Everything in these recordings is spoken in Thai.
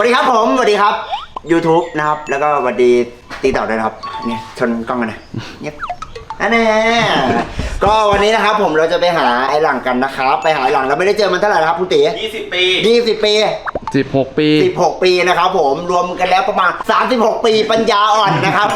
วัสดีครับผมสวัสดีครับ YouTube นะครับ แล้วก็สวัสดีตีต่อด้วยนะครับ เนี่ยชนกล้องกันนะเนี่ยอันแน่ก็วันนี้นะครับผมเราจะไปหาไอ้หลังกันนะครับ ไปหาไอ้หลังเราไม่ได้เจอมันเท่าไหร่นะครับคุณตี20 ปียี่สิบปี 16 ปี 16 ปีนะครับผมรวมกันแล้วประมาณ 36 ปีปัญญาอ่อนนะครับ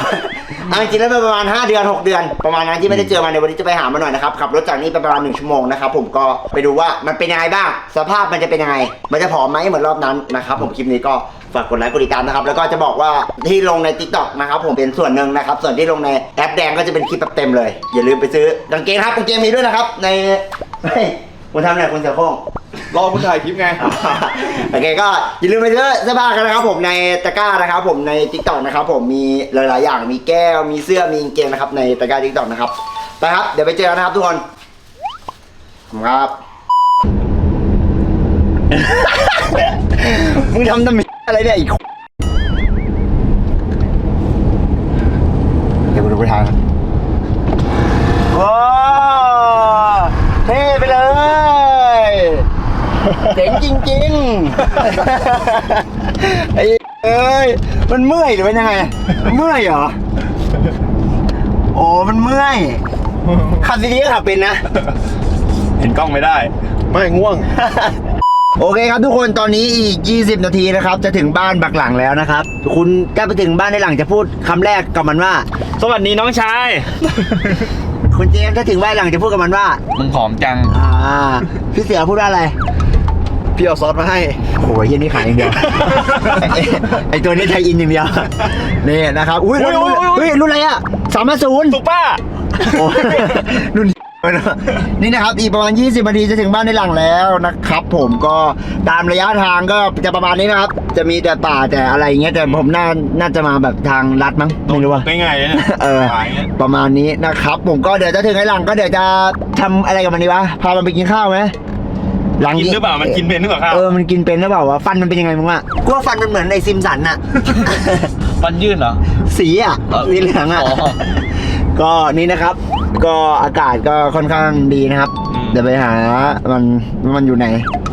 เอาจริงๆแล้วเป็นประมาณ 5 เดือน 6 เดือน ประมาณนั้นที่ไม่ได้เจอมาในวันนี้จะไปหามาหน่อยนะครับขับรถจากนี้ไปประมาณ 1 ชั่วโมงนะครับผมก็ไปดูว่ามันเป็นยังไงบ้าง สภาพมันจะเป็นยังไง มันจะผอมไหมเหมือนรอบนั้นนะครับผมคลิปนี้ก็ฝากกดไลค์กดติดตามนะครับ แล้วก็จะบอกว่าที่ลงใน t ิ k t o k นะครับผมเป็นส่วนหนึ่งนะครับ ส่วนที่ลงในแอปแดงก็จะเป็นคลิปแบบเต็มเลย อย่าลืมไปซื้อกางเกงครับกางเกงมีด้วยนะครับใน คุณทำอะไรคุณเสือโคร่ง รอคุณถ่ายคลิปไง โอเคก็อย่าลืมไปซื้อเสื้อผ้ากันนะครับผมในตะกร้านะครับผมใน t ิ k t o k นะครับผมมีหลาย ๆ อย่างมีแก้วมีเสื้อมีกางเกงนะครับในตะกร้า t ิ k t o k นะครับไปครับเดี๋ยวไปเจอกันนะครับทุกคนขอบคุณครับ มึงทำทำไมอะไรเนี่ยอีกเดี๋ยวกูดูไปทางว้าวเท่ไปเลย เจ๋งจริงๆไอ้เอ้ยมันเมื่อยหรือเป็นยังไง เมื่อยเหรอ โอ้มันเมื่อยขับดีๆก็ขับเป็นนะ เห็นกล้องไม่ได้ ไม่ง่วง โอเคครับทุกคนตอนนี้อีก 20 นาทีนะครับ จะถึงบ้านบักหลังแล้วนะครับ คุณใกล้ไปถึงบ้านในหลังจะพูดคำแรกกับมันว่า สวัสดีน้องชาย คุณเจมส์ถ้าถึงบ้านหลังจะพูดกับมันว่า มึงผอมจัง อ่า พี่เสือพูดว่าอะไร พี่เอาซอสมาให้โอ้ยเฮียนี่ขายอย่างเดียวไอ้ไอตัวนี้ไทยอินอย่างเดียวนี่นะครับ อุ้ยรุ่นอุ๊ยอุ๊ยอุ๊ย เฮ้ยรุ่นอะไรอะสามศูนย์สุป้าโอ้รุ่น นี่นะครับอีกประมาณ 20นาทีจะถึงบ้านในหลังแล้วนะครับ ผมก็ตามระยะทางก็จะประมาณนี้นะครับ จะมีแต่ป่าแต่อะไรอย่างเงี้ยแต่ผมน่าน่าจะมาแบบทางลัดมั้งไม่รู้ว่า ง่ายๆเลยนะเออ ขายเงี้ยประมาณนี้นะครับ ผมก็เดี๋ยวจะถึงไอ้หลังก็เดี๋ยวจะทำอะไรกับมันดีวะพามันไปกินข้าวไหม หลังกินหรือเปล่ามันกินเป็นหรือเปล่าครับเออมันกินเป็นหรือเปล่าวะฟันมันเป็นยังไงมึงวะกูว่าฟันมันเหมือนไอซิมสันอะฟันยื่นเหรอสีอะเออสีเหลืองอะอ๋อก็นี่นะครับ ก็อากาศก็ค่อนข้างดีนะครับ อืม เดี๋ยวไปหามันว่ามันอยู่ไหน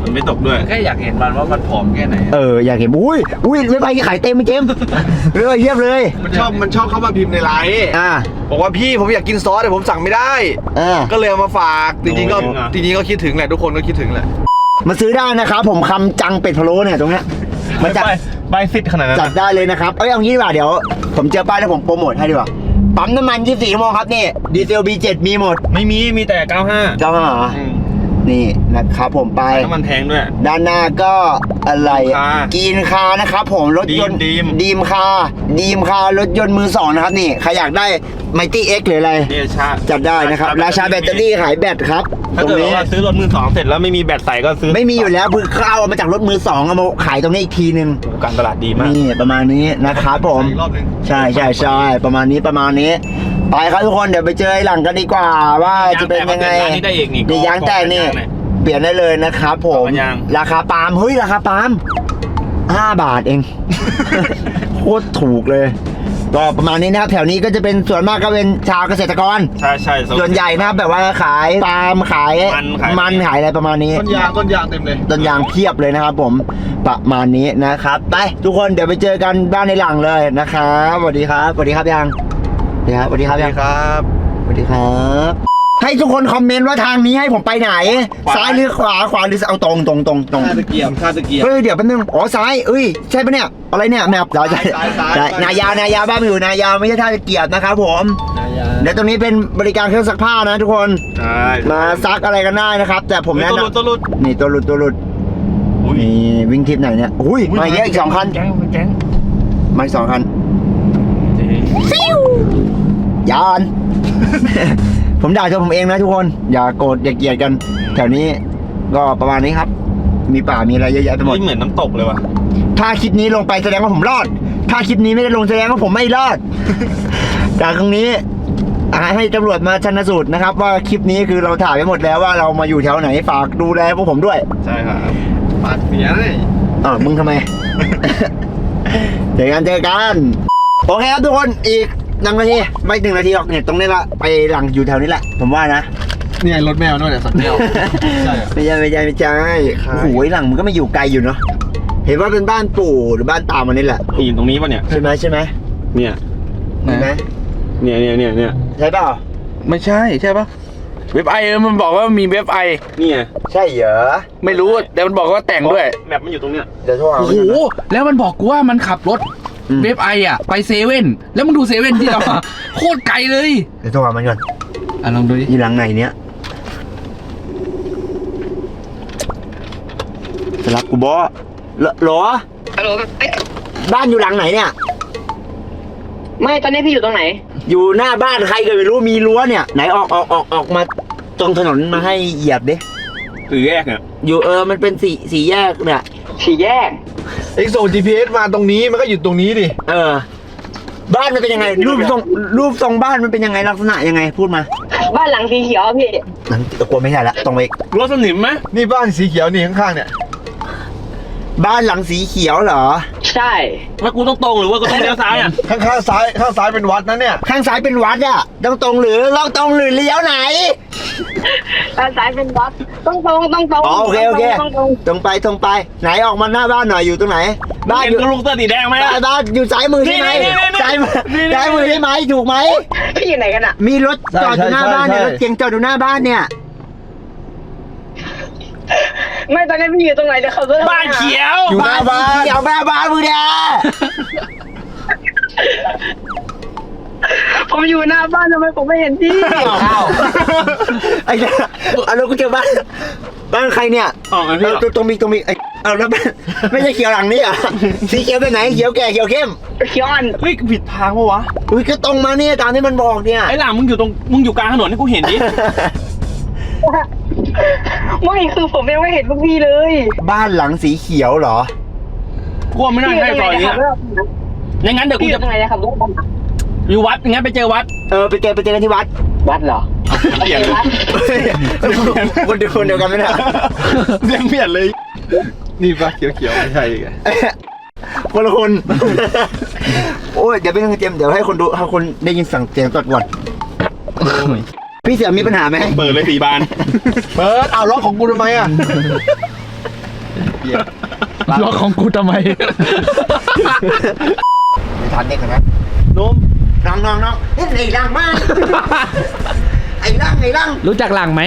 มันไม่ตกด้วย แค่อยากเห็นมันว่ามันผอมแค่ไหน เอออยากเห็นอุ้ยอุ้ยไม่ไปขายเต็มไม่เจมส์เรื่อยเยียบเลย มันชอบมันชอบเข้ามาพิมพ์ในไลน์อ่าบอกว่าพี่ผมอยากกินซอสแต่ผมสั่งไม่ได้ อ่าก็เลยเอามาฝากจริงๆก็โอ้ยจริงเหรอ จริงๆก็คิดถึงแหละทุกคนก็คิดถึงแหละมาซื้อได้นะครับผมคำจังเป็ดพะโล้เนี่ยตรงเนี้ยมาจัดใบใบสิทธิ์ขนาดนั้นจัดได้เลยนะครับเอ้ยเอางี้ดีกว่าเดี๋ยว ผมเจอป้ายแล้วผมโปรโมทให้ดีกว่า ปั๊มน้ำมัน 24ชั่วโมงครับนี่ดีเซล B7 มีหมดไม่มีมีแต่ 95เจ้าหานี่นะครับผมไป น้ำมันแพงด้วย ด้านหน้าก็อะไรคากีนคานะครับผมรถยนต์ดีมดีมคาดีมคารถยนต์มือสองนะครับนี่ใครอยากได้ไมตี้เอ็กหรืออะไร เนี่ยชาจัดได้นะครับ ราชาแบตเตอรี่ขายแบตครับถ้าตรงเกิดนี้ว่าซื้อรถมือสองเสร็จแล้วไม่มีแบตใส่ก็ซื้อไม่มีอยู่แล้วคือเขาเอามาจากรถมือสองเอามาขายตรงนี้อีกทีนึง การตลาดดีมาก นี่ประมาณนี้นะครับผม อีกรอบหนึ่ง ใช่ใช่ใช่ประมาณนี้ประมาณนี้ ไปครับทุกคนเดี๋ยวไปเจอไอ้หลังกันดีกว่าว่าจะเป็นยังไงยางแตกมาเปลี่ยนร้านนี้ได้อีกนี่นี่ยางแตกนี่กองยาง เนี่ยเปลี่ยนได้เลยนะครับผมกองยางราคาปาล์มเฮ้ยราคาปาล์มห้าบาทเอง โคตรถูกเลยก็ประมาณนี้นะครับแถวนี้ก็จะเป็นส่วนมากก็เป็นชาวเกษตรกร ใช่ใช่ ส่วนใหญ่นะครับแบบว่าขายปาล์มขายมันขายมันขายอะไรประมาณนี้ ต้นยางต้นยางเต็มเลย ต้นยางเพียบเลยนะครับผมประมาณนี้นะครับไปทุกคนเดี๋ยวไปเจอกันบ้านในหลังเลยนะครับสวัสดีครับสวัสดีครับยังสวัสดีครับสวัสดีครับยังครับ สวัสดีครับ ให้ทุกคนคอมเมนต์ว่าทางนี้ให้ผมไปไหนซ้ายหรือขวาขวาหรือเอาตรงตรงตรงตรงข้าตะเกียบข้าตะเกียบ เฮ้ยเดี๋ยวแป๊บนึงอ๋อซ้ายเอ้ยใช่ปะเนี่ยอะไรเนี่ยแมพซ้ายซ้ายซ้ายซ้ายซ้ายนายาวนายาวบ้านมันอยู่นายาวไม่ใช่ท่าตะเกียบนะครับผมเดี๋ยวตรงนี้เป็นบริการเครื่องซักผ้านะทุกคนใช่มาซักอะไรกันได้นะครับ แต่ผมเฮ้ยแนะตัวหลุดนำตัวหลุดนี่ตัวหลุดตัวหลุดอุ้ยนี่วิ่งทริปไหนเนี่ยอุ้ยมาเยอะอีกสองคันแก๊งแก๊งมาอีกสองคันเจ๊ยาน ผมด่าตัวผมเองนะทุกคน อย่าโกรธอย่าเกลียดกัน แถวนี้ก็ประมาณนี้ครับ มีป่ามีอะไรเยอะแยะไปหมด นี่เหมือนน้ำตกเลยว่ะ ถ้าคลิปนี้ลงไปแสดงว่าผมรอด ถ้าคลิปนี้ไม่ได้ลงแสดงว่าผมไม่รอด จากตรงนี้อ่าให้ตำรวจมาชันสูตรนะครับ ว่าคลิปนี้คือเราถ่ายไปหมดแล้วว่าเรามาอยู่แถวไหนฝากดูแลพวกผมด้วยใช่ครับปาดเสียเลยเออมึงทำไม เจอกันเจอกัน โอเคครับทุกคนอีก หนึ่งนาทีไม่หนึ่งนาทีหรอกเนี่ยตรงนี้ละไปหลังอยู่แถวนี้แหละ ผมว่านะเนี่ยรถแมวด้วยเนี่ยสัตว์แมวใช่เหรอไม่ใช่ไม่ใช่ไม่ใช่ครับโอ้โหหลังมันก็ไม่อยู่ไกลอยู่เนาะแเห็นว่าเป็นบ้านปู่หรือบ้านตามันนี่แหละนี่ตรงนี้ปะเนี่ยใช่ไหมใช่ไหมเนี่ยใช่ไหมเนี่ยเนี่ยเนี่ยเนี่ยใช่เปล่าไม่ใช่ใช่ปะเว็บไอมันบอกว่ามีเว็บไอเนี่ยใช่เหรอไม่รู้แต่มันบอกว่าแต่งด้วยแมปมันอยู่ตรงเนี้ยเดี๋ยวโทรหาโอ้มันโหก่อนนะแล้วมันบอกกูว่ามันขับรถอืม เว็บไออะ ไปเซเว่นแล้วมึงดูเซเว่นที่เราอะโคตรไกลเลยเดี๋ยวโทรหามันก่อนอะลองดูดิอยู่หลังไหนเนี้ยสลักกูบอเหรอเหรอฮัลโหลเอ้ยบ้านอยู่หลังไหนเนี่ย ไม่ตอนนี้พี่อยู่ตรงไหน อยู่หน้าบ้านใครก็ไม่รู้มีรั้วเนี่ย ไหนออกออกออกออกมาตรงถนนมาให้เหยียบดิคือแยกเนี่ยอยู่เออมันเป็นสี่สี่แยกเนี่ยสี่แยก เอ็กโซ GPS มาตรงนี้มันก็อยู่ตรงนี้ดิ เออ บ้านมันเป็นยังไง รูปทรงรูปทรงบ้านมันเป็นยังไงลักษณะยังไงพูดมาบ้านหลังสีเขียวอะพี่หลังกลัวไม่ใช่ละตรงไปรถสนิมไหมนี่บ้านสีเขียวนี่ข้างๆเนี่ย บ้านหลังสีเขียวเหรอ ใช่ แล้วกูต้องตรงหรือว่ากูต้องเลี้ยวซ้ายอะข้างๆซ้ายข้างซ้ายเป็นวัดนะเนี่ย ข้างซ้ายเป็นวัดอะต้องตรงหรือเราตรงหรือเลี้ยวไหนด้านซ้ายเป็นวัดต้องตรงต้องตรงอ๋อโอเคโอเคต้องตรงตรงไปตรงไป ไหนออกมาหน้าบ้านหน่อยอยู่ตรงไหน บ้านเห็อนยู่ลูกเสื้อสีแดงไหมบ้านบ้านอยู่ซ้ายมือใช่ไหมนี่นี่นี่ซ้ายมือนี่นี่ ซ้ายมือใช่ไหมถูกไหม พี่อยู่ไหนกันอะมีรถจอดอยู่หน้าบ้านเนี่ยใช่รถเก๋งจอดอยู่หน้าบ้านเนี่ย ไม่ตอนนี้พี่อยู่ตรงไหนเดี๋ยวเขาจะบ้านเขียวอยู่หน้าบ้านสีเขียวหน้าบ้านมือเนี่ยผมอยู่หน้าบ้านทำไมผมไม่เห็นพี่อ้าวไอ้เนี่ยเอาแล้วกูเจอบ้านบ้านใครเนี่ยอ๋อไอ้เอพี่อตรงตรงมีตรงมีไอ้เอาแล้วบ้านไม่ใช่เขียวหลังนี่เหรอะสีเขียวไปไหนเขียวแก่เขียวเข้มเขียวอ่อนเฮ้ยผิดทางปะวะอุ้ยก็ตรงมาเนี่ยตามที่มันบอกเนี่ยไอ้หลังมึงอยู่ตรงมึงอยู่กลางถนนให้กูเห็นดิ ไม่คือผมยังไม่เห็นพวกพี่เลยบ้านหลังสีเขียวเหรอกูว่าไม่น่าพี่อยู่ใช่ตรงซไหนอยนะนี้ครับอย่างงั้นเดี๋ยวกูพี่อจะยู่ตรงไหนนะครับลูกอยู่วัดงั้นไปเจอวัด เออไปเจอไปเจอกันที่วัดวัดเหรอเปลี่ยนวัดคนเดียวคนเดียวกันไหมเนี่ยเสียงเปลี่ยนเลย นี่ปะเขียวๆไม่ใช่อีกอะคนละคน โอ้ยเดี๋ยวเป็นเจมส์เดี๋ยวให้คนดูให้คนได้ยินสั่งเสียงตัดก่อน พี่เสือมีปัญหาไหมเปิดเลยสี่บาน เปิดเอาล็อกของกูทำไมอะล็อกของกูทำไมไปถามเด็กกันนะนมน้องน้องน้องเฮ้ยไอ้ร่างมากไอ้ร่างไอ้ร่างรู้จักหลังไหม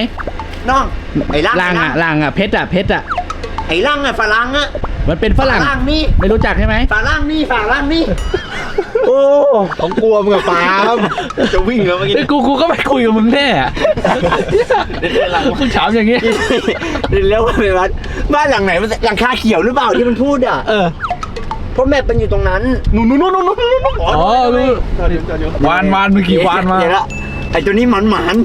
น้องไอ้ร่างหลังอะหลังอะเพชรอะเพชรอะไอ้ร่างอะฝรั่งอะ มันเป็นฝรั่งฝรั่งนี่ ไม่รู้จักใช่ไหมฝรั่งนี่ฝรั่งนี่โอ้ของกลัวมึงอะปาล์มจะวิ่งแล้วเมื่อกี้ เอ้ยกูกูก็ไม่คุยกับมึงแน่อะคุณถามอย่างงี้เร็วไปวัดบ้านหลังไหนมันหลังคาเขียวหรือเปล่าที่มันพูดอะเออ เพราะแมปมันอยู่ตรงนั้นนู่นนู่นนู่นนู่นนู่นนู่นอ๋อรู้วานวานเมื่อกี้วานมา เดี๋ยวละไอ้ตัวนี้หมันหมัน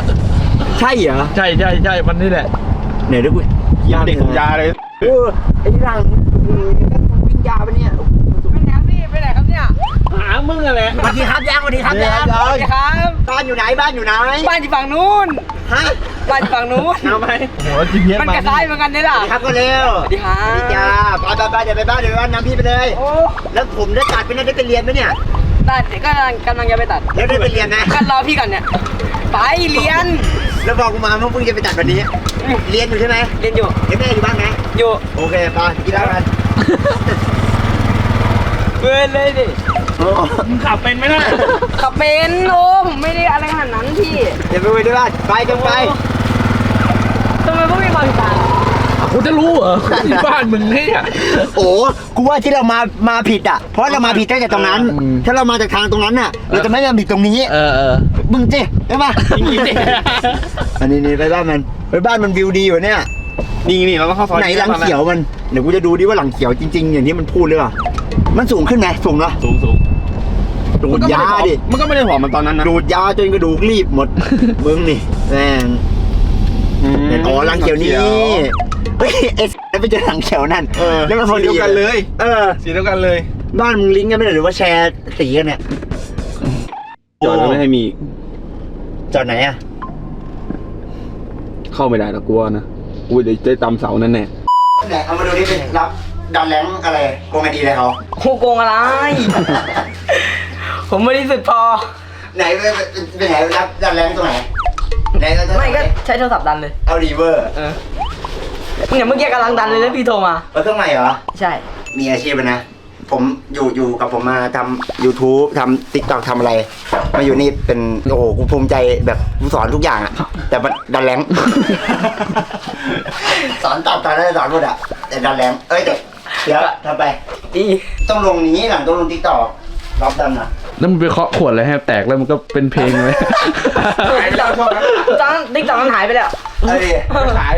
ๆใช่เหรอ ใช่ใช่ใช่มันนี่แหละ เดี๋ยวเดี๋ยวกูยาเด็กผมยาเลยเออไอ้ที่รังวิ่งยาปะเนี่ยเป็นไงพี่ไปไหนครับเนี่ยหามึงอะไรสวัสดีครับยังสวัสดีครับยังสวัสดีครับ บ้านอยู่ไหนบ้านอยู่ไหนบ้านอยู่ฝั่งนู้นฮะบ้านอยู่ฝั่งนู้นเอาไปโห GPS มันมากระซ้ายเหมือนกันนี่ล่ะสวัสดีครับก็เร็วสวัสดีครัสวัสดีบจ้าไปไปไปเดี๋ยวไปบ้านเดี๋ยวไปบ้านนำพี่ไปเลยโอ้แล้วผมได้ตัดไปนะได้ไปเรียนไหมเนี่ยตัดเดี๋ยวก็กำลังกำลังจะไปตัดแล้วได้ไปเรียนนะกันรอพี่ก่อนเนี่ยไปเรียน แล้วบอกกูมาว่าเพิ่งจะไปตัดวันนี้ เรียนอยู่ใช่ไหมเรียนอยู่เดี๋ยวแม่อยู่บ้านไหมอยู่โอเคไปกินแล้วกันเกินเลยดิโอ้มึงขับเป็นไหมน่ะขับเป็นโอ้ผมไม่ได้อะไรขนาดนั้นพี่เดี๋ยวไปคุยด้วยบ้านไปกันไปทำไมพวกพี่มาผิดทางกูจะรู้เหรอที่บ้านมึงเนี่ยโอ้กูว่าที่เรามามาผิดอะเพราะเรามาผิดตั้งแต่ตรงนั้นอืมถ้าเรามาจากทางตรงนั้นน่ะ เราจะไม่มาผิดตรงนี้ เออเออ มึงเจ๊ใช่ปะจริงๆดิอันนี้นี่ไปบ้านมันไปบ้านมันวิวดีอยู่เนี่ยนี่นี่เราต้องเข้าซอยไหนหลังเขียวมันเดี๋ยวกูจะดูดิว่าหลังเขียวจริง ๆ อย่างที่มันพูดหรือเปล่ามันสูงขึ้นไหมสูงเหรอสูงสูงดูดยาดิมันก็ไม่ได้ผอมมันตอนนั้นนะดูดยาจนกระดูกรีบหมดมึงนี่แม่งเห็นอ๋อหลังเขียวนี่เฮ้ยเอสไปเจอหลังเขียวนั่นเออแล้วมันพอสีดีเดียวกันเลย เออสีเดียวกันเลย บ้านมึงลิงก์กันไม่ได้หรือว่าแชร์สีกันเนี่ยจอดก็ไม่ให้มี จอดไหนอะ เข้าไม่ได้หรอกกลัวนะอุ้ยเดี๋ยวจะตำเสานั่นแน่ไหนเอามาดูนี่เป็นรับดันแรงอะไรโกงไอดีอะไรเขาโคโกงอะไร ผมไม่ได้สุดพอ ไหนเป็นเป็นไหนรับดันแรงตรงไหนไหนก็จะไม่ก็ใช้โทรศัพท์ดันเลย เอารีเวอร์เออเนี่ยเมื่อกี้กำลังดันเลยแล้วพี่โทรมาแล้วเครื่องใหม่เหรอ ใช่ มีอาชีพเลยนะ ผมอยู่อยู่กับผมมาทำ YouTube ทำ TikTok ทำอะไร มาอยู่นี่เป็น โอ้โหกูภูมิใจแบบกูสอนทุกอย่างอะแต่มันดันแรง สอนตัดตอนนั้นสอนหมดอะแต่ดันแรงเอ้ยเดี๋ยวเดี๋ยวทำไปดีต้องลงนี้หลังต้องลง TikTok รับดันอะแล้วมันไปเคาะขวดอะไรให้แตกแล้วมันก็เป็นเพลงเลยตอนนั้นติ๊กต็อกมันหายไปแล้ว เอ้ยขาย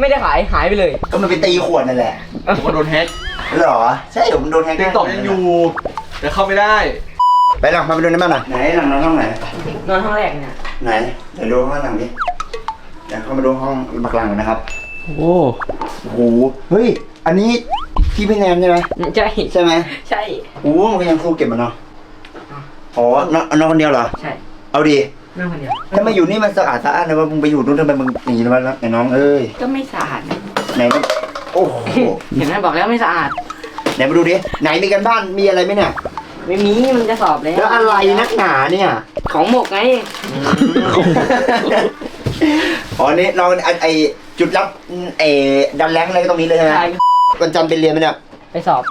ไม่ได้ขายหายไปเลย ก็มันไปตีขวดนั่นแหละ ผมก็โดนแฮก เหรอ ใช่ผมโดนแฮกติ๊กต็อกยังอยู่แต่เข้าไม่ได้ไปหลังมาไปดูในบ้านหน่อยไหนหลังนอนห้องไหน นอนห้องแรกเนี่ยไหนเดี๋ยวดูห้องหลังดิเดี๋ยวเข้ามาดูห้องบักหลังก่อนนะครับโอ้โอ้โหเฮ้ย อันนี้พี่พี่แนมใช่ไหมใช่ใช่ไหมใช่โอ้โหมันก็ยังสู้เก็บมันเนาะอ๋อนอนนอนคนเดียวเหรอ ใช่ เอาดีนั่งคนเดียวถ้ามาอยู่นี่มันสะอาดสะอาดนะว่ามึงไปอยู่นู่นทำไมมึงหนีมาแล้วไอ้น้องเอ้ยก็ไม่สะอาดนะไหนมัน โอ้โหเห็นไหมบอกแล้วไม่สะอาด ไหนมาดูดิ ไหนมีกันบ้าน มีอะไรไหมเนี่ย ไม่มีมันจะสอบแล้วแล้วอะไรนักหนาเนี่ย ของหมกไง อ๋อนี่เราไอไอจุดรับไอดันแรงอะไรก็ตรงนี้เลยใช่ไหมใช่ วันจันทร์ไปเรียนไหมเนี่ยไปสอบ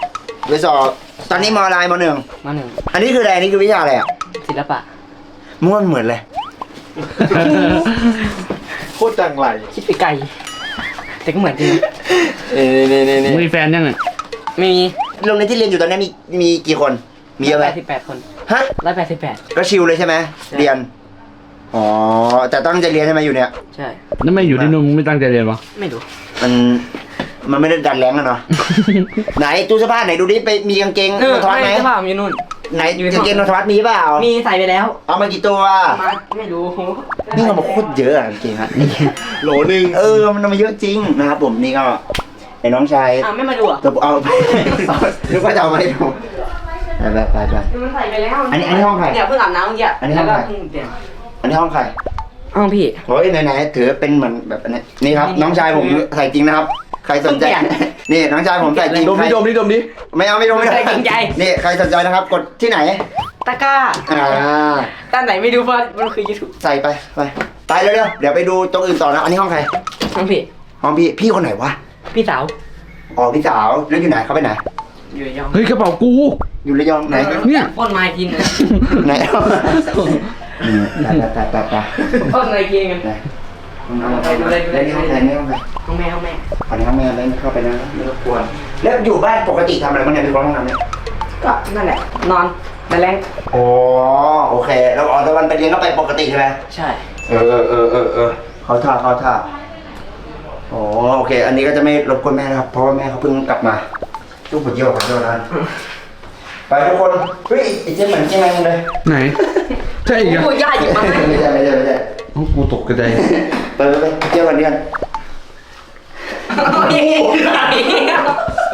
ไปสอบตอนนี้มอะไรมหนึ่ง มาหนึ่งอันนี้คืออะไรอันนี้คือวิชาอะไรอะศิลปะม้วนเหมือนเลย โคตรจังไรคิดไปไกล แต่ก็เหมือนจริงนี่นี่นี่มึงมีแฟนยังเนี่ยไม่มีโรงเรียนที่เรียนอยู่ตอนนี้มีมีกี่คน มีเยอะไหมแปดสิบแปดคนฮะร้อยแปดสิบแปดก็ชิลเลยใช่ไหมเรียนอ๋อแต่ตั้งใจเรียนใช่ไหมอยู่เนี่ยใช่แล้วไม่อยู่ที่นู่นมึงไม่ตั้งใจเรียนวะไม่รู้มันมันไม่ได้ดันแรงอะเนาะไหนตู้เสื้อผ้าไหนดูดิไปมีกางเกงเออนทวัฒน์ไหมไม่สภาพอยู่นู่น ไหนกางเกงนนทวัฒน์มีเปล่า มีใส่ไปแล้ว เอามากี่ตัว มาไม่รู้นี่เรามาโคตรเยอะอะจริงๆฮะโหลหนึ่งเออ มันเอามาเยอะจริงนะครับผมนี่ก็ไอ้น้องชายอะไม่มาดูอะตัวเอานึกว่าจะเอามาให้ดูไปไปไปไป มันใส่ไปแล้วอันนี้อันนี้ห้องใครเนี่ยเพิ่งอาบน้ำเมื่อกี้อันนี้ห้องแล้วก็ใครเพิ่งเปลี่ยนอันนี้ห้องใครห้องพี่ โอ้ยไหนๆถือเป็นเหมือนแบบอันนี้นี่ครับนี่น้องชายผมใส่จริงนะครับ ใครสนใจเพิ่งเปลี่ยนนี่น้องชายผมใส่จริงดมใครดิดมดิดมดิไม่เอาไม่เอาไม่เอาใส่จริงใจ นี่ใครสนใจนะครับ กดที่ไหน ตะกร้าอ่าด้านไหนไม่ดูเพราะมันคือยูทูบใส่ไปไปไปเร็วๆเดี๋ยวไปดูตรงอื่นต่อนะอันนี้ห้องใครห้องพี่ห้องพี่พี่คนไหนวะพี่สาวอ๋อพี่สาวแล้วอยู่ไหนเขาไปไหนอยู่ระยองเฮ้ยกระเป๋ากูอยู่ระยองไหนเนี่ยปล้นไม้กินเลยไหนนี่ไปไปไปไปไปปล้นอะไรกินกั นไหนไปดูเลยดูเลยนี่ห้องไหนนี่ห้องไหนห้องแม่ห้องแม่อันนี้ห้องแม่แล้วเข้าไปนะไม่รบกวนแล้วอยู่บ้านปกติทำอะไรบ้างเนี่ยเป็นคนห้องน้ำเนี่ยก็นั่นแหละ นอนแต่แรงอ๋อโอเค แล้วอ๋อแต่วันไปเรียนก็ไปปกติใช่ไหมใช่ เออเออเออเออเขาท่าเขาท่าอ๋อโอเค อันนี้ก็จะไม่รบกวนแม่นะครับ เพราะว่าแม่เขาเพิ่งกลับมาตู้ปวดเยี่ยวปวดเยี่ยวนั้นไปทุกคนเฮ้ยไอ้เจ๊เหมือนเจ๊แมงเลยไหนใช่อีกอะ โอ้ยย่าหยิบมาให้ไม่ใช่ไม่ใช่ไม่ใช่ โอ้กูตกกระไดไปไปไปเที่ยวกันดีกัน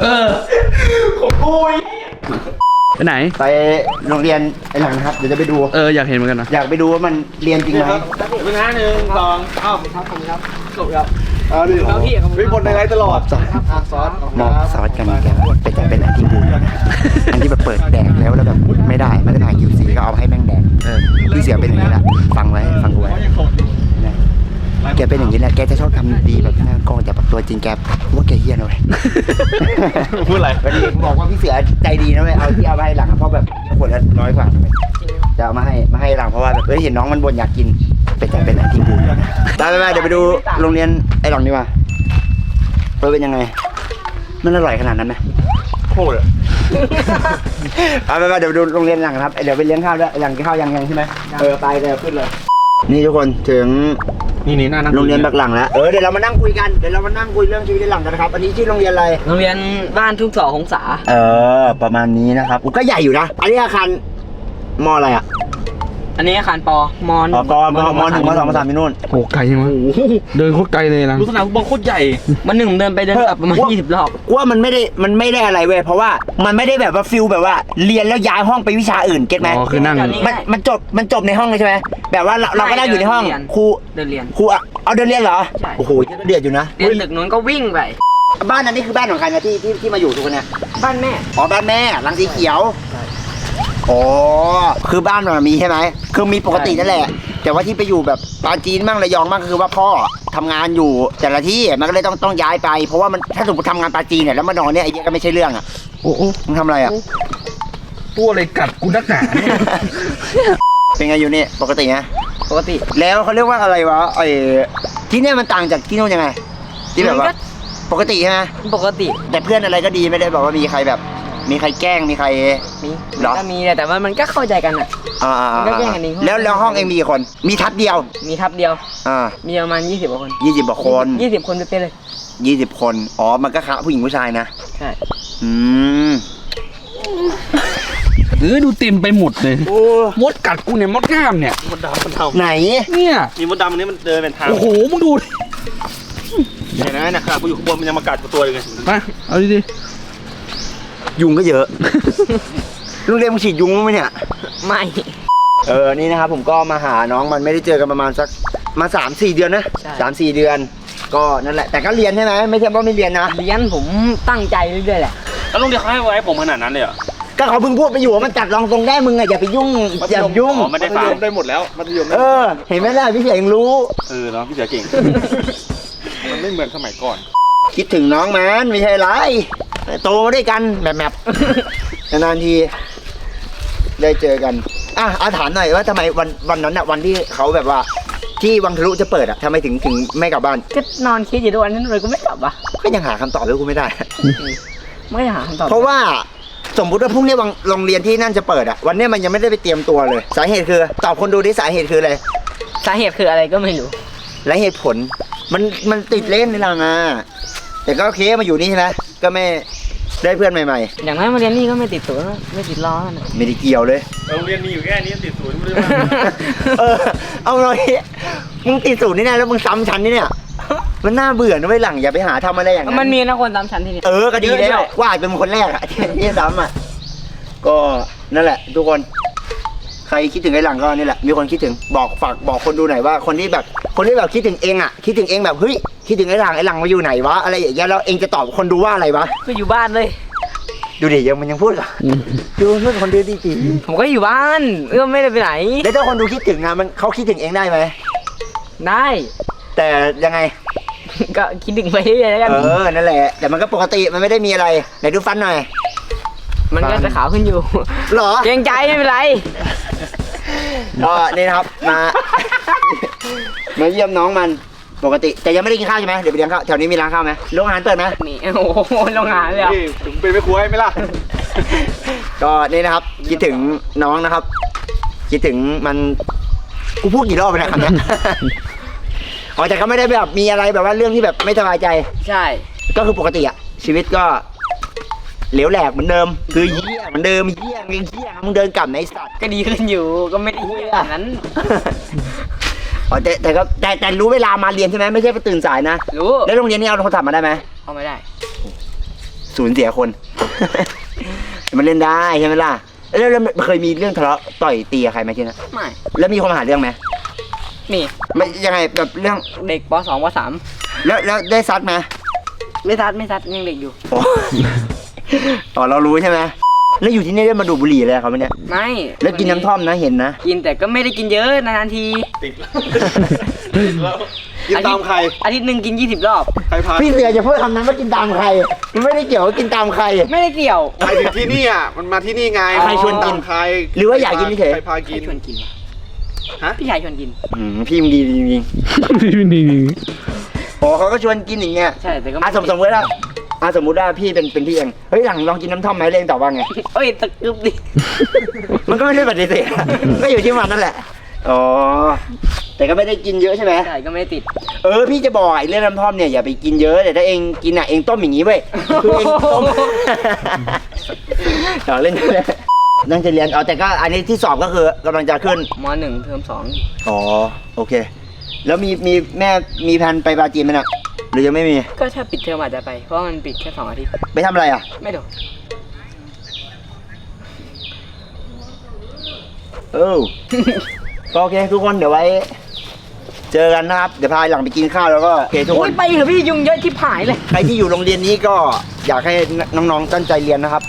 เออไปไหน ไปโรงเรียนไอ้หลังนะครับ เดี๋ยวจะไปดู เอออยากเห็นเหมือนกันนะอยากไปดูว่ามันเรียนจริงไหมเป็นงานหนึ่งสองเอ้าครับผมครับจบครับเอาดิเอาพี่ครับวิบนในไลฟ์ตลอดสอนอะซ้อนมองสวัสดกันแกเป็นแต่เป็นอันที่บูดอันที่แบบเปิดแดงแล้วแล้วแบบไม่ได้ไม่ได้ผ่านคิวซีก็เอาให้แม่งแดงเออพี่เสือเป็นอย่างนี้แหละฟังไว้ฟังกูไว้นะแก เป็นอย่างนี้แหละแกจะชอบทำดีแบบหน้ากล้องแต่แบบตัวจริงแกว่าแกเฮี้ยนะเว้ยพูดอะไรวันนี้บอกว่าพี่เสือใจดีนะเว้ยเอาที่เอาไปให้หลังเพราะแบบขวดละน้อยกว่านะเว้ยจะเอามาให้มาให้หลังเพราะว่าแบบเอ้ยเห็นน้องมันบ่นอยากกินเป็นแต่เป็นอันที่บูดไปไปไปเดี๋ยวไปดูโรงเรียนไอ้หลังดีกว่าเออเป็นยังไง มันอร่อยขนาดนั้นไหมโคตรอะไปไปไปเดี๋ยวไปดูโรงเรียนหลังครับเดี๋ยวไปเลี้ยงข้าวด้วยหลังกินข้าวยังยังใช่ไหมเออไปเดี๋ยวขึ้นเลย นี่ทุกคนถึง นี่นี่หน้านั่งโรงเรียนบักหลังแล้วเออเดี๋ยวเรามานั่งคุยกันเดี๋ยวเรามานั่งคุยเรื่องชีวิตในหลังกันนะครับอันนี้ชื่อโรงเรียนอะไรโรงเรียนบ้านทุ่งสองหงษาเออ ประมาณนี้นะครับอุ๊ยก็ใหญ่อยู่นะอันนี้อาคารมอะไรอะ อันนี้อาคารปอมอนอ๋อปมมหนึ่งมสองมสามมีนู่นโหไกลยังวะเดินโคตรไกลเลยนะรู้สนามฟุตบอลโคตรใหญ่มันหนึ่งผมเดินไปเดินกลับประมาณเฮ้ยยี่สิบรอบกูว่ามันไม่ได้มันไม่ได้อะไรเว้ยเพราะว่ามันไม่ได้แบบว่าฟิลแบบว่า เรียนแล้วย้ายห้องไปวิชาอื่นเก็ตไหมอ๋อคือนั่งมันมันจบมันจบในห้องเลยใช่ไหมแบบว่าเราเราก็นั่งอยู่ในห้องครูเดินเรียนครูอะเอาเดินเรียนเหรอใช่โอ้โหเดือดอยู่นะเรียนตึกนู้นก็วิ่งไปบ้านนั้นนี่คือบ้านของใครนะที่ที่ที่มาอยู่ทุกคนเนี่ยบ้านแม่อ๋อบ้านแม่หลังสีเขียว อ๋อ คือบ้านมันมีใช่ไหม คือมีปกตินั่นแหละ แต่ว่าที่ไปอยู่แบบปาจีนบ้างระยองบ้างคือว่าพ่อทำงานอยู่แต่ละที่มันก็เลยต้องต้องย้ายไป เพราะว่ามันถ้าสมมติทำงานปาจีนเนี่ยแล้วมานอนเนี่ยไอ้เหี้ยก็ไม่ใช่เรื่องอะโอ้โอ้มึงทำอะไรอะ ตัวอะไรกัดกูนักหนาเนี่ยเป็นไงอยู่นี่ปกตินะปกติแล้วเขาเรียกว่าอะไรวะไอ้ที่เนี่ยมันต่างจากที่นู่นยังไง ที่แบบว่ามันก็ปกติใช่ไหมปกติ แต่เพื่อนอะไรก็ดีไม่ได้บอกว่ามีใครแบบ มีใครแกล้งมีใคร มีเหรอ ก็มีแหละแต่ว่ามันก็เข้าใจกันอะ อ่ามันก็แกล้งกันเองแล้วแล้วห้องเองมีกี่คน มีทับเดียว มีทับเดียว อ่ามีประมาณ 20กว่าคนยี่สิบกว่าคนยี่สิบคนเป๊ะๆเลย ยี่สิบคน อ๋อ มันก็คะผู้หญิงผู้ชายนะ ใช่อืม เออดูเต็มไปหมดเลยโอ้มดกัดกูเนี่ยมดง่ามเนี่ย มดดำมดดไหน เนี่ยำมีมดดำอันนี้มันเดินเป็นทางโอ้โหมึงดูดิเห็นไหมนะครับกูอยู่ข้างบนมันยังมากัดกูตัวเลยไงมาเอาดิ ยุงก็เยอะ ลุงเรียนมึงฉีดยุงมั้ยเนี่ย ไม่ เออ นี่นะครับผมก็มาหาน้องมันไม่ได้เจอกันประมาณสักมาสามสี่เดือนนะใช่ สามสี่เดือน ก็นั่นแหละ แต่ก็เรียนใช่ไหมไม่ใช่ว่าไม่เรียนนะ เรียนผมตั้งใจเรื่อยๆแหละ แล้วลุงเดียวเขาให้ไว้ผมขนาดนั้นเลยเหรอ ก็เขาเพิ่งพูดไปอยู่ว่ามันจัดรองทรงได้มึงอะอย่าไปยุ่งอย่ายุ่ง อ๋อไม่ได้ฟังได้หมดแล้วมัธยมเออเห็นไหมล่ะพี่เสียงรู้ เออเนาะพี่เสือเก่ง มันไม่เหมือนสมัยก่อน คิดถึงน้องมันไม่ใช่ไร โตมาด้วยกันแบบแบบนานๆทีได้เจอกันอะอาถามหน่อยว่าทำไมวันวันนั้นอะวันที่เขาแบบว่า ที่วังทะลุจะเปิดอะทำไมถึงถึงไม่กลับบ้าน ก็นอนคิดอยู่ทุกวันนั้นเลยก็ไม่กลับอะก็ยังหาคำตอบให้กูไม่ได้ ไม่หาคำตอบเพราะว่าสมมุติว่าพรุ่งนี้วังโรงเรียนที่นั่นจะเปิดอะวันเนี้ยมันยังไม่ได้ไปเตรียมตัวเลย สาเหตุคือ ตอบคนดูดิสาเหตุคืออะไรสาเหตุคืออะไรก็ไม่รู้ และเหตุผล มันมันติดเล่นนี่แหละนะแต่ก็โอเคมาอยู่นี่ใช่ไหม ก็ไม่ได้เพื่อนใหม่ อย่างนั้นมาเรียนนี่ก็ไม่ติดตัวนะไม่ติดล้อนะๆ ไม่ได้เกี่ยวเลย โรงเรียนมีอยู่แค่นี้ติดศูนย์ไม่ได้เออ เอาเลยมึงติดสูตรนี่แน่แล้วมึงซ้ำชั้นนี่เนี่ย มันน่าเบื่อนะเว้ยหลังอย่าไปหาทำอะไรอย่างนั้น มันมีนะคนตามชั้นที่นี่เออก็ดีเยอะแล้วด้วยว่าอาจเป็นคนแรกอะที่ที่ซ้ำอะก็นั่นแหละ ทุกคน ใครคิดถึงไอ้หลังก็นี่แหละมีคนคิดถึงบอกฝากบอกคนดูหน่อยว่าคนที่แบบ คนที่แบบคิดถึงเองอะคิดถึงเองแบบเฮ้ย คิดถึงไอ้หลังไอ้หลังมาอยู่ไหนวะอะไรอย่างเงี้ยแล้วเองจะตอบคนดูว่าอะไรวะก็อยู่บ้านเลย ดูดิยังมันยังพูดกับดูพูดกับคนดูดีจีผมก็อยู่บ้านเออไม่ได้ไปไหน แล้วถ้าคนดูคิดถึงอะมันเขาคิดถึงเองได้ไหมได้ แต่ยังไง ก็คิดถึงไปเรื่อยๆแล้วกันเออนั่นแหละ แต่มันก็ปกติมันไม่ได้มีอะไรไหนดูฟันหน่อยมันก็จะขาวขึ้นอยู่เหรอเกรงใจไม่เป็นไรก็นี่นะครับมา มาเยี่ยมน้องมัน ปกติแต่ยังไม่ได้กินข้าวใช่ไหมเดี๋ยวไปเลี้ยงข้าวแถวนี้มีร้านข้าวไหมโรงอาหารเปิดไหมนี่โอ้โหโรงงานเลยอะนี่ถึงเป็นไม่ครัวให้ไหมล่ะ ก็นี่นะครับ คิดถึงน้องนะครับ คิดถึงมันกูพูดกี่รอบไปนะคำเนี้ย อ๋อแต่ก็ไม่ได้แบบมีอะไรแบบว่าเรื่องที่แบบไม่สบายใจ ใช่ ก็คือปกติอะชีวิตก็เหลวแหลกเหมือนเดิม คือเหี้ยเหมือนเดิมเหี้ยมึงเหี้ยมึงเดินกลับในสัตว์ก็ดีขึ้นอยู่ก็ไม่ได้เหี้ยอย่างนั้น อ๋อแต่แต่ก็แต่แต่รู้เวลามาเรียนใช่ไหมไม่ใช่ไปตื่นสายนะ รู้ แล้วโรงเรียนนี่เอาโทรศัพท์มาได้ไหมเอาไม่ได้ สูญเสียคนแต่มันเล่นได้ใช่ไหมล่ะแล้วแล้วเคยมีเรื่องทะเลาะต่อยตีกับใครไหมที่นั่นไม่ แล้วมีคนมาหาเรื่องไหมนี่ไม่ยังไงแบบเรื่องเด็กป .2 ปแล้วแล้วได้ซัดไหม .3 ไม่ทัดไม่ทัดยังเด็กอยู่ อ๋ออ๋อเรารู้ใช่ไหม แล้วอยู่ที่นี่ได้มาดูดบุหรี่เลยเขาไหมเนี่ย ไม่แล้วกินน้ำท่อมนะเห็นนะ กินแต่ก็ไม่ได้กินเยอะนานๆทีติดแล้วกินตามใคร อาทิตย์หนึ่งกิน 20 รอบ ใครพาพี่เสือจะพูดคำนั้นว่ากินตามใคร มันไม่ได้เกี่ยวว่ากินตามใคร ไม่ได้เกี่ยวไปถึงที่นี่อะ มันมาที่นี่ไงใครชวนกินตามใคร หรือว่าอยากกินเฉยใครพากิพี่นชวนกินวะฮะ พี่ชายชวนกินอืมพี่มึงดีจริงนี่นี่นี่ๆอ๋อเขาก็ชวนกินอย่างเงี้ย ใช่แต่ก็อะสมสมมติว่า อะสมมติว่าพี่เป็นเป็นพี่เองเฮ้ยหลังลองกินน้ำท่อมไหมเร่งตอบว่าไง เอ้ยตะกึบดิ มันก็ไม่ได้ปฏิเสธ ก็อยู่ที่มันนั่นแหละ อ๋อ แต่ก็ไม่ได้กินเยอะใช่ไหม ใช่ก็ไม่ได้ติด เออพี่จะบอกไอ้เรื่องน้ำท่อมเนี่ยอย่าไปกินเยอะแต่ถ้าเองกินอะเองต้มอย่างนี้เว้ยคือเองต้ม ต่อเล่นเลยนั่งจะเรียนอ๋อแต่ก็อันนี้ที่สอบก็คือกำลังจะขึ้น มหนึ่งเทอมสองอ๋อโอเค แล้วมีมีแม่มีแผนไปปาจีนไหมน่ะ หรือยังไม่มี ก็ถ้าปิดเทอมอาจจะไป เพราะว่ามันปิดแค่สองอาทิตย์ ไปทำอะไรอะ ไม่โดนเออ ก็โอเคทุกคนเดี๋ยวไว้ เจอกันนะครับ เดี๋ยวพาหลังไปกินข้าวแล้วก็โอเคทุกคโอ้ยน ไปเถอะพี่ยุงเยอะที่ผายเลย ใครที่อยู่โรงเรียนนี้ก็อยากให้น้องๆตั้งใจเรียนนะครับ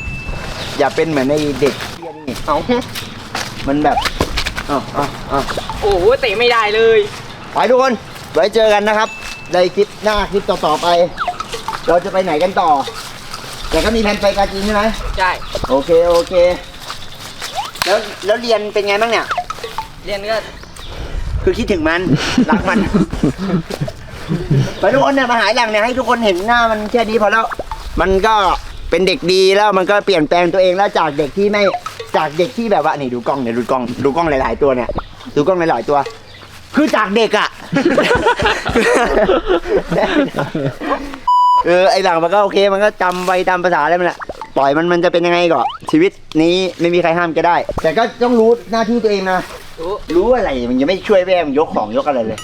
อย่าเป็นเหมือนในเด็กเรียนนี่เอามันแบบอ้าวอ้าวอ้าวโอ้โหเตะไม่ได้เลย ไปทุกคนไว้เจอกันนะครับ ในคลิปหน้าคลิปต่อๆไป เราจะไปไหนกันต่อ แต่ก็มีแผนไปปาจีนใช่ไหมใช่โอเคโอเค แล้วแล้วเรียนเป็นไงบ้างเนี่ย เรียนก็คือคิดถึงมัน รักมัน ไปทุกคนเนี่ยมาหาอย่างเนี่ยให้ทุกคนเห็นหน้ามันแค่นี้พอแล้ว มันก็เป็นเด็กดีแล้วมันก็เปลี่ยนแปลงตัวเองแล้วจากเด็กที่ไม่จากเด็กที่แบบว่านี่ดูกล้องเนี่ยดูกล้องดูกล้องหลาย ๆ ตัวเนี่ย ดูกล้องหลายๆตัว คือจากเด็กอะเออไอหลังมันก็โอเคมันก็จำไว้ตามภาษาอะไรมันแหละปล่อยมันมันจะเป็นยังไงก่อนชีวิตนี้ไม่มีใครห้ามแก็ได้ แต่ก็ต้องรู้หน้าที่ตัวเองนะรู้รู้อะไรมันยังไม่ช่วยแม่มึงยกของยกอะไรเลย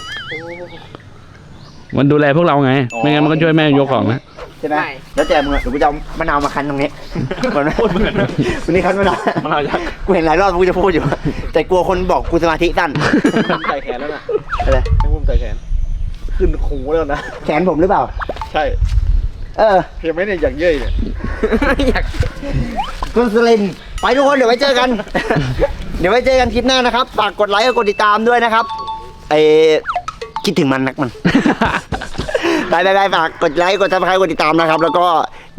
มันดูแลพวกเราไง ไม่งั้นมันก็ช่วยแม่ยกของนะ ใช่ไหม ไม่ แล้วแต่มึงอะเดี๋ยวกูจะเอามะนาวมาคั้นตรงนี้เหมือนไหมพูดเหมือนวันนี้คั้นมะนาวมะนาวยักษ์ กูเห็นหลายรอบกูจะพูดอยู่ แต่กลัวคนบอกกูสมาธิสั้นใส่แขนแล้วนะอะไรให้พุ่มใส่แขน ขึ้นหูแล้วนะ แขนผมหรือเปล่า ใช่เออเห็นไหมเนี่ยอย่างเย่ยเนี่ย อยาก คุณสลินไปทุกคนเดี๋ยวไว้เจอกัน เดี๋ยวไว้เจอกันคลิปหน้านะครับ ฝากกดไลค์กดติดตามด้วยนะครับ ไอคิดถึงมันนักมัน ไปไปไปฝากกดไลค์กดซับสไครต์กดติดตามนะครับ แล้วก็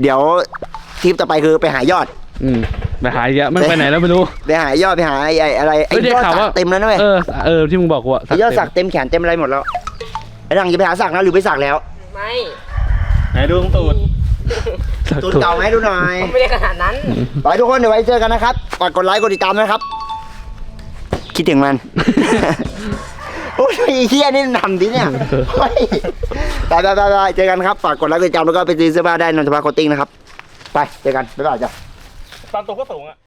เดี๋ยวคลิปต่อไปคือไปหายอด อืมไปหายเยอะไม่ไปไหนแล้วไม่รู้ไปหายอดไปหาไอ้ไอ้อะไรไอ้เฮ้ยได้ยอดข่าวสัว่ากเต็มแล้วนะเว้ยเออเออที่มึงบอกกูอะไอ้ยอดสักเต็มแขนเต็มอะไรหมดแล้วไอ้ดังอย่าไปหาสักนะหรือไปสักแล้วไม่ไหนดูตรงตูด สักตูดถูก เก่าไหมดูหน่อยไม่ได้ขนาดนั้น ไปทุกคนเดี๋ยวไว้เจอกันนะครับฝากกดไลค์กดติดตามนะครับ คิดถึงมัน โอ้ยไอ้เฮียนี่นำดิเนี่ยเฮ้ยไปไปไปไปเจอกันครับ ฝากกดไลค์กดติดตามแล้วก็ไปซื้อเสื้อผ้าได้นนทภาโคตติ้งนะครับ ไป เจอกัน บ๊ายบายจ้ะ ตามตัวก็สูงอะ